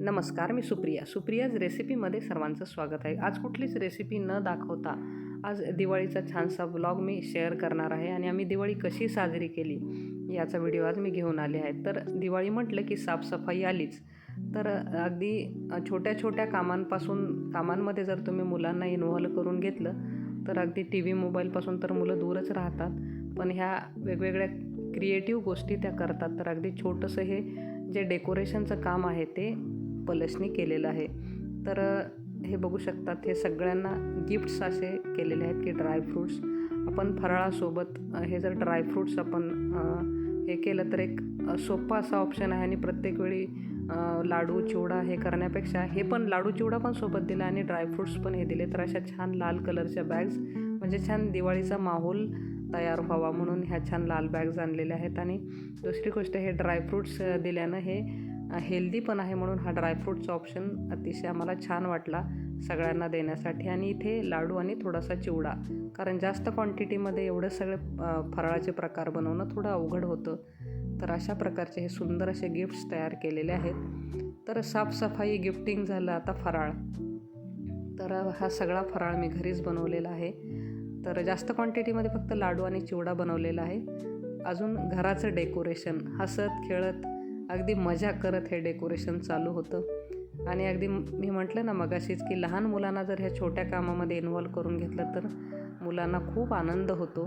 नमस्कार मी सुप्रिया. सुप्रियाज रेसिपीमध्ये सर्वांचं स्वागत आहे. आज कुठलीच रेसिपी न दाखवता आज दिवाळीचा छानसा ब्लॉग मी शेअर करणार आहे आणि आम्ही दिवाळी कशी साजरी केली याचा व्हिडिओ आज मी घेऊन आले आहे. तर दिवाळी म्हटलं की साफसफाई आलीच. तर अगदी छोट्या छोट्या कामांपासून कामांमध्ये जर तुम्ही मुलांना इन्व्हॉल्व करून घेतलं तर अगदी टी व्ही मोबाईलपासून तर मुलं दूरच राहतात. पण ह्या वेगवेगळ्या क्रिएटिव्ह गोष्टी त्या करतात. तर अगदी छोटंसं हे जे डेकोरेशनचं काम आहे ते पलशनी केलेलं आहे. तर हे बघू शकतात हे सगळ्यांना गिफ्ट्स असे केलेले आहेत की ड्रायफ्रूट्स आपण फराळासोबत हे जर ड्रायफ्रूट्स आपण हे केलं तर एक सोपा असा ऑप्शन आहे आणि प्रत्येक वेळी लाडू चिवडा हे करण्यापेक्षा हे पण लाडू चिवडा पण सोबत दिला आणि ड्रायफ्रूट्स पण हे दिले. तर अशा छान लाल कलरच्या बॅग्स म्हणजे छान दिवाळीचा माहोल तयार व्हावा म्हणून ह्या छान लाल बॅग्ज आणलेल्या आहेत. आणि दुसरी गोष्ट हे ड्रायफ्रूट्स दिल्यानं हे हेल्दी पण आहे म्हणून हा ड्रायफ्रूटचा ऑप्शन अतिशय आम्हाला छान वाटला सगळ्यांना देण्यासाठी. आणि इथे लाडू आणि थोडासा चिवडा कारण जास्त क्वांटिटीमध्ये एवढं सगळे फराळाचे प्रकार बनवणं थोडं अवघड होतं. तर अशा प्रकारचे हे सुंदर असे गिफ्ट्स तयार केलेले आहेत. तर साफसफाई गिफ्टिंग झालं आता फराळ. तर हा सगळा फराळ मी घरीच बनवलेला आहे. तर जास्त क्वांटिटीमध्ये फक्त लाडू आणि चिवडा बनवलेला आहे. अजून घराचं डेकोरेशन हसत खेळत अगदी मजा करत हे डेकोरेशन चालू होतं. आणि अगदी मी म्हटलं ना मगाशीच की लहान मुलांना जर ह्या छोट्या कामामध्ये इन्व्हॉल्व करून घेतलं तर मुलांना खूप आनंद होतो.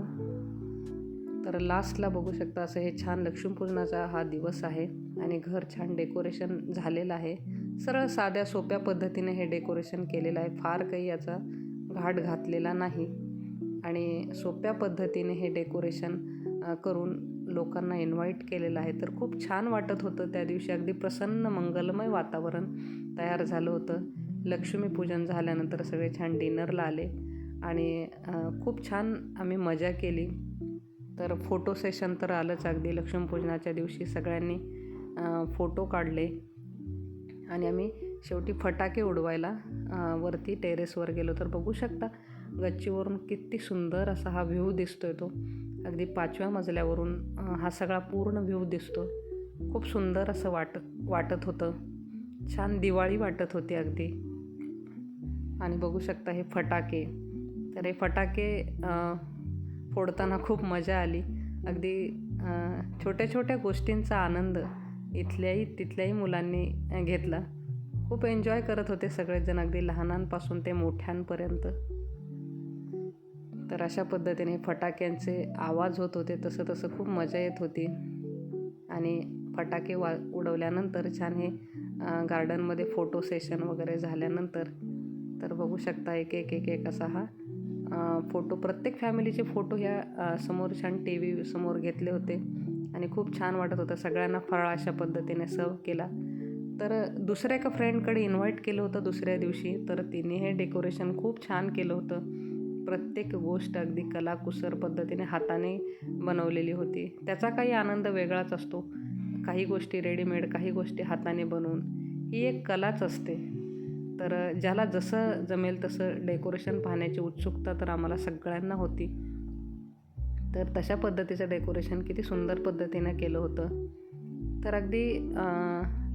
तर लास्टला बघू शकता असं हे छान लक्ष्मीपूजनाचा हा दिवस आहे आणि घर छान डेकोरेशन झालेलं आहे. सरळ साध्या सोप्या पद्धतीने हे डेकोरेशन केलेलं आहे. फार काही याचा घाट घातलेला नाही. आणि सोप्या पद्धतीने हे डेकोरेशन करून लोकांना इन्व्हाइट केलेलं आहे. तर खूप छान वाटत होतं त्या दिवशी. अगदी प्रसन्न मंगलमय वातावरण तयार झालं होतं. लक्ष्मीपूजन झाल्यानंतर सगळे छान डिनरला आले आणि खूप छान आम्ही मजा केली. तर फोटो सेशन तर आलंच अगदी. लक्ष्मीपूजनाच्या दिवशी सगळ्यांनी फोटो काढले आणि आम्ही शेवटी फटाके उडवायला वरती टेरेसवर गेलो. तर बघू शकता गच्चीवरून किती सुंदर असा हा व्ह्यू आहे तो. अगदी पाचव्या मजल्यावरून हा सगळा पूर्ण व्ह्यू दिसतो खूप सुंदर असं वाट वाटत होतं. छान दिवाळी वाटत होती अगदी. आणि बघू शकता हे फटाके. तर हे फटाके फोडताना खूप मजा आली. अगदी छोट्या छोट्या गोष्टींचा आनंद इथल्याही तिथल्याही मुलांनी घेतला. खूप एन्जॉय करत होते सगळेजण अगदी लहानांपासून ते मोठ्यांपर्यंत. तर अशा पद्धतीने फटाक्यांचे आवाज होत होते तसं तसं खूप मजा येत होती. आणि फटाके वा उडवल्यानंतर छान हे गार्डनमध्ये फोटो सेशन वगैरे झाल्यानंतर तर बघू शकता एक एक एक एक असा हा फोटो प्रत्येक फॅमिलीचे फोटो ह्या समोर छान टी व्ही समोर घेतले होते. आणि खूप छान वाटत होतं. सगळ्यांना फराळ अशा पद्धतीने सर्व केला. तर दुसऱ्या एका फ्रेंडकडे इन्व्हाइट केलं होतं दुसऱ्या दिवशी. तर तिने हे डेकोरेशन खूप छान केलं होतं. प्रत्येक गोष्ट अगदी कलाकुसर पद्धतीने हाताने बनवलेली होती. त्याचा काही आनंद वेगळाच असतो. काही गोष्टी रेडीमेड काही गोष्टी हाताने बनवून. ही एक कलाच असते. तर ज्याला जसं जमेल तसं डेकोरेशन पाहण्याची उत्सुकता तर आम्हाला सगळ्यांना होती. तर तशा पद्धतीचं डेकोरेशन किती सुंदर पद्धतीनं केलं होतं. तर अगदी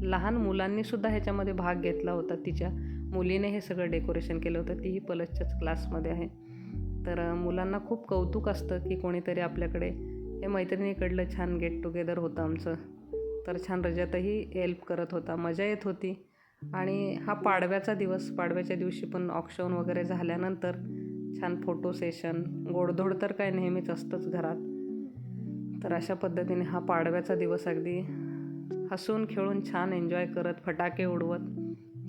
लहान मुलांनीसुद्धा ह्याच्यामध्ये भाग घेतला होता. तिच्या मुलीने हे सगळं डेकोरेशन केलं होतं. तीही पलसच्याच क्लासमध्ये आहे. तर मुलांना खूप कौतुक असतं की कोणीतरी आपल्याकडे हे मैत्रिणीकडलं छान गेट टुगेदर होतं आमचं. तर छान रजतही हेल्प करत होता. मजा येत होती. आणि हा पाडव्याचा दिवस पाडव्याच्या दिवशी पण ऑक्शन वगैरे झाल्यानंतर छान फोटो सेशन गोडधोड तर काय नेहमीच असतंच घरात. तर अशा पद्धतीने हा पाडव्याचा दिवस अगदी हसून खेळून छान एन्जॉय करत फटाके उडवत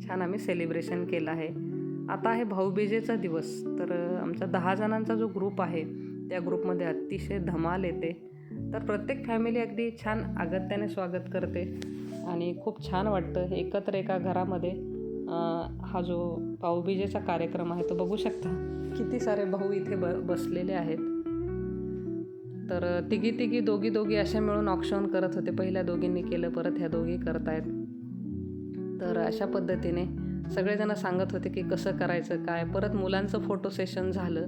छान आम्ही सेलिब्रेशन केलं आहे. आता आहे भाऊबीजेचा दिवस. तर आमचा दहा जणांचा जो ग्रुप आहे त्या ग्रुपमध्ये अतिशय धमाल येते. तर प्रत्येक फॅमिली अगदी छान अगत्याने स्वागत करते. आणि खूप छान वाटतं एकत्र एका घरामध्ये. हा जो भाऊबीजेचा कार्यक्रम आहे तो बघू शकता. किती सारे भाऊ इथे ब बसलेले आहेत. तर तिघी तिघी दोघी दोघी अशा मिळून ऑक्शन करत होते. पहिल्या दोघींनी केलं परत ह्या दोघी करतायत. तर अशा पद्धतीने सगळेजण सांगत होते की कसं करायचं काय. परत मुलांचं फोटो सेशन झालं.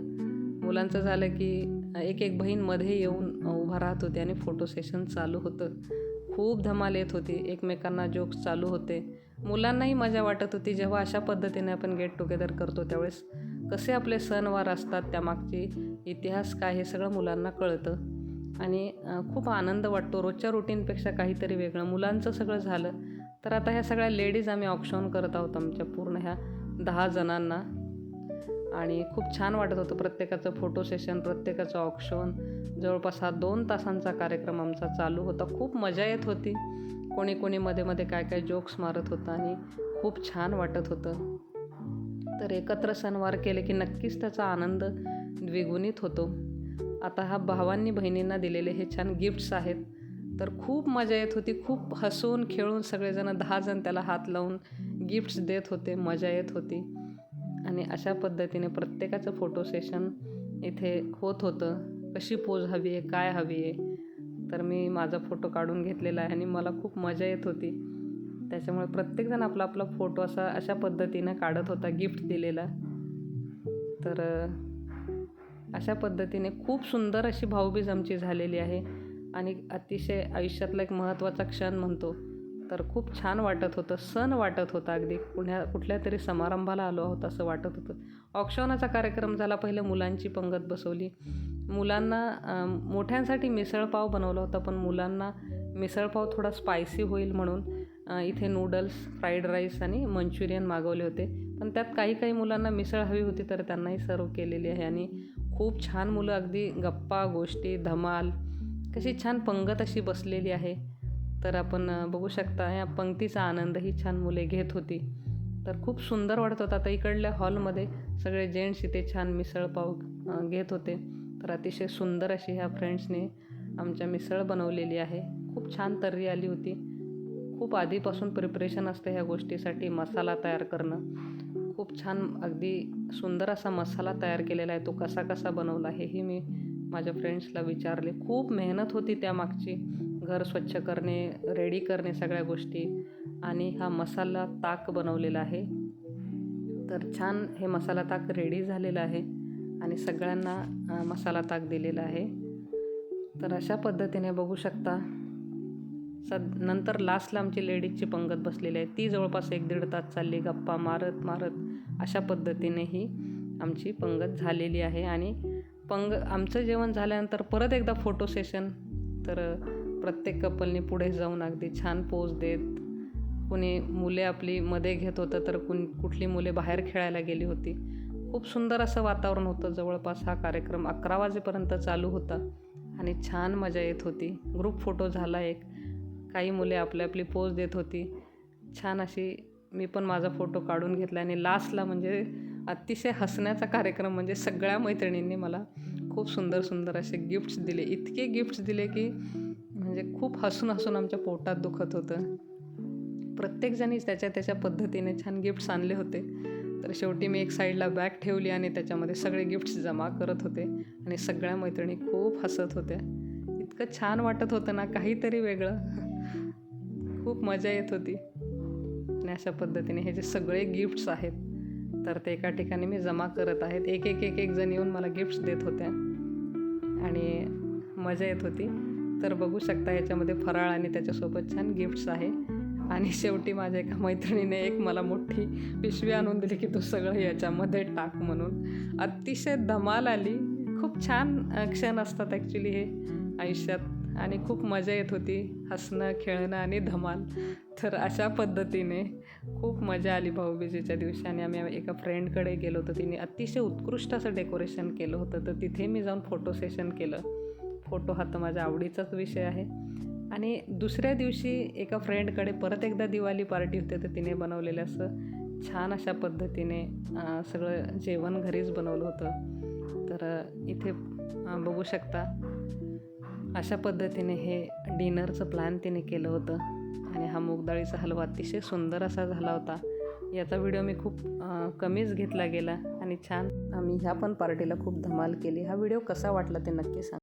मुलांचं झालं की एक एक बहीणमध्ये येऊन उभा राहत होते आणि फोटो सेशन चालू होतं. खूप धमाल येत होती. एकमेकांना जोक्स चालू होते. मुलांनाही मजा वाटत होती. जेव्हा अशा पद्धतीने आपण गेट टुगेदर करतो त्यावेळेस कसे आपले सणवार असतात त्यामागची इतिहास काय हे सगळं मुलांना कळतं. आणि खूप आनंद वाटतो. रोजच्या रुटीनपेक्षा काहीतरी वेगळं. मुलांचं सगळं झालं. तर आता ह्या सगळ्या लेडीज आम्ही ऑप्शन करत आहोत आमच्या पूर्ण ह्या दहा जणांना. आणि खूप छान वाटत होतं प्रत्येकाचं फोटो सेशन प्रत्येकाचं ऑप्शन जवळपास हा दोन तासांचा कार्यक्रम आमचा चालू होता. खूप मजा येत होती. कोणी कोणी मध्ये मध्ये काय काय जोक्स मारत होतं आणि खूप छान वाटत होतं. तर एकत्र सणवार केले की नक्कीच त्याचा आनंद द्विगुणित होतो. आता हा भावांनी बहिणींना दिलेले हे छान गिफ्ट्स आहेत. तर खूप मजा येत होती. खूप हसून खेळून सगळेजण दहाजण त्याला हात लावून गिफ्ट्स देत होते मजा येत होती. आणि अशा पद्धतीने प्रत्येकाचं फोटो सेशन इथे होत होतं. कशी पोज हवी आहे काय हवी आहे? तर मी माझा फोटो काढून घेतलेला आहे आणि मला खूप मजा येत होती. त्याच्यामुळे प्रत्येकजण आपला आपला फोटो असा अशा पद्धतीनं काढत होता गिफ्ट दिलेला. तर अशा पद्धतीने खूप सुंदर अशी भाऊबीज आमची झालेली आहे. आणि अतिशय आयुष्यातला एक महत्त्वाचा क्षण म्हणतो. तर खूप छान वाटत होतं सण वाटत होता अगदी. कुण्या कुठल्या तरी समारंभाला आलो आहोत असं वाटत होतं. औक्षवनाचा कार्यक्रम झाला पहिले मुलांची पंगत बसवली. मुलांना मोठ्यांसाठी मिसळपाव बनवला होता पण मुलांना मिसळपाव थोडा स्पायसी होईल म्हणून इथे नूडल्स फ्राईड राईस आणि मंचुरियन मागवले होते. पण त्यात काही काही मुलांना मिसळ हवी होती तर त्यांनाही सर्व केलेली आहे. आणि खूप छान मुलं अगदी गप्पा गोष्टी धमाल कशी छान पंगत अशी बसलेली आहे. तर आपण बघू शकता या पंक्तीचा आनंदही छान मुले घेत होती. तर खूप सुंदर वाटत होता. आता इकडल्या हॉलमध्ये सगळे जेंट्स इथे छान मिसळपाव घेत होते. तर अतिशय सुंदर अशी ह्या फ्रेंड्सने आमच्या मिसळ बनवलेली आहे. खूप छान तर्री आली होती. खूप आधीपासून प्रिपरेशन असते ह्या गोष्टीसाठी मसाला तयार करणं. खूप छान अगदी सुंदर असा मसाला तयार केलेला आहे. तो कसा कसा बनवला हेही मी माझ्या फ्रेंड्सला विचारले. खूप मेहनत होती त्यामागची. घर स्वच्छ करणे रेडी करणे सगळ्या गोष्टी. आणि हा मसाला ताक बनवलेला आहे. तर छान हे मसाला ताक रेडी झालेलं आहे. आणि सगळ्यांना मसाला ताक दिलेला आहे. तर अशा पद्धतीने बघू शकता. सद नंतर लास्टला आमची लेडीजची पंगत बसलेली आहे. ती जवळपास एक दीड तास चालली. गप्पा मारत मारत अशा पद्धतीने ही आमची पंगत झालेली आहे. आणि पंग आमचं जेवण झाल्यानंतर परत एकदा फोटो सेशन. तर प्रत्येक कपलनी पुढे जाऊन अगदी छान पोज देत. कुणी मुले आपली मध्ये घेत होतं तर कुण कुठली मुले बाहेर खेळायला गेली होती. खूप सुंदर असं वातावरण होतं. जवळपास हा कार्यक्रम अकरा वाजेपर्यंत चालू होता आणि छान मजा येत होती. ग्रुप फोटो झाला एक. काही मुले आपली आपली पोज देत होती. छान अशी मी पण माझा फोटो काढून घेतला आणि लास्टला म्हणजे अतिशय हसण्याचा कार्यक्रम म्हणजे सगळ्या मैत्रिणींनी मला खूप सुंदर सुंदर असे गिफ्ट्स दिले. इतके गिफ्ट्स दिले की म्हणजे खूप हसून हसून आमच्या पोटात दुखत होतं. प्रत्येकजणीच त्याच्या त्याच्या पद्धतीने छान गिफ्ट्स आणले होते. तर शेवटी मी एक साईडला बॅग ठेवली आणि त्याच्यामध्ये सगळे गिफ्ट्स जमा करत होते आणि सगळ्या मैत्रिणी खूप हसत होत्या. इतकं छान वाटत होतं ना काहीतरी वेगळं. खूप मजा येत होती. आणि अशा पद्धतीने हे जे सगळे गिफ्ट्स आहेत तर ते एका ठिकाणी मी जमा करत आहेत. एक एक एक एक जण येऊन मला गिफ्ट्स देत होत्या. आणि मजा येत होती. तर बघू शकता याच्यामध्ये फराळ आणि त्याच्यासोबत छान गिफ्ट्स आहे. आणि शेवटी माझ्या एका मैत्रिणीने एक मला मोठी पिशवी आणून दिली की तू सगळं याच्यामध्ये टाक म्हणून. अतिशय धमाल आली. खूप छान क्षण असतात ॲक्च्युली हे आयुष्यात. आणि खूप मजा येत होती हसणं खेळणं आणि धमाल. तर अशा पद्धतीने खूप मजा आली भाऊबीजेच्या दिवशी आणि आम्ही एका फ्रेंडकडे गेलो होतो. तिने अतिशय उत्कृष्ट असं डेकोरेशन केलं होतं. तर तिथे मी जाऊन फोटो सेशन केलं. फोटो हा तर माझ्या आवडीचाच विषय आहे. आणि दुसऱ्या दिवशी एका फ्रेंडकडे परत एकदा दिवाळी पार्टी होते. तर तिने बनवलेलं असं छान अशा पद्धतीने सगळं जेवण घरीच बनवलं होतं. तर इथे बघू शकता. अशा पद्धतीने हे डिनरचं प्लॅन तिने केलं होतं. आणि हा मूगडाळीचा हलवा अतिशय सुंदर असा झाला होता. याचा व्हिडिओ मी खूप कमीच घेतला गेला आणि छान. आम्ही ह्या पण पार्टीला खूप धमाल केली. हा व्हिडिओ कसा वाटला ते नक्की सांग.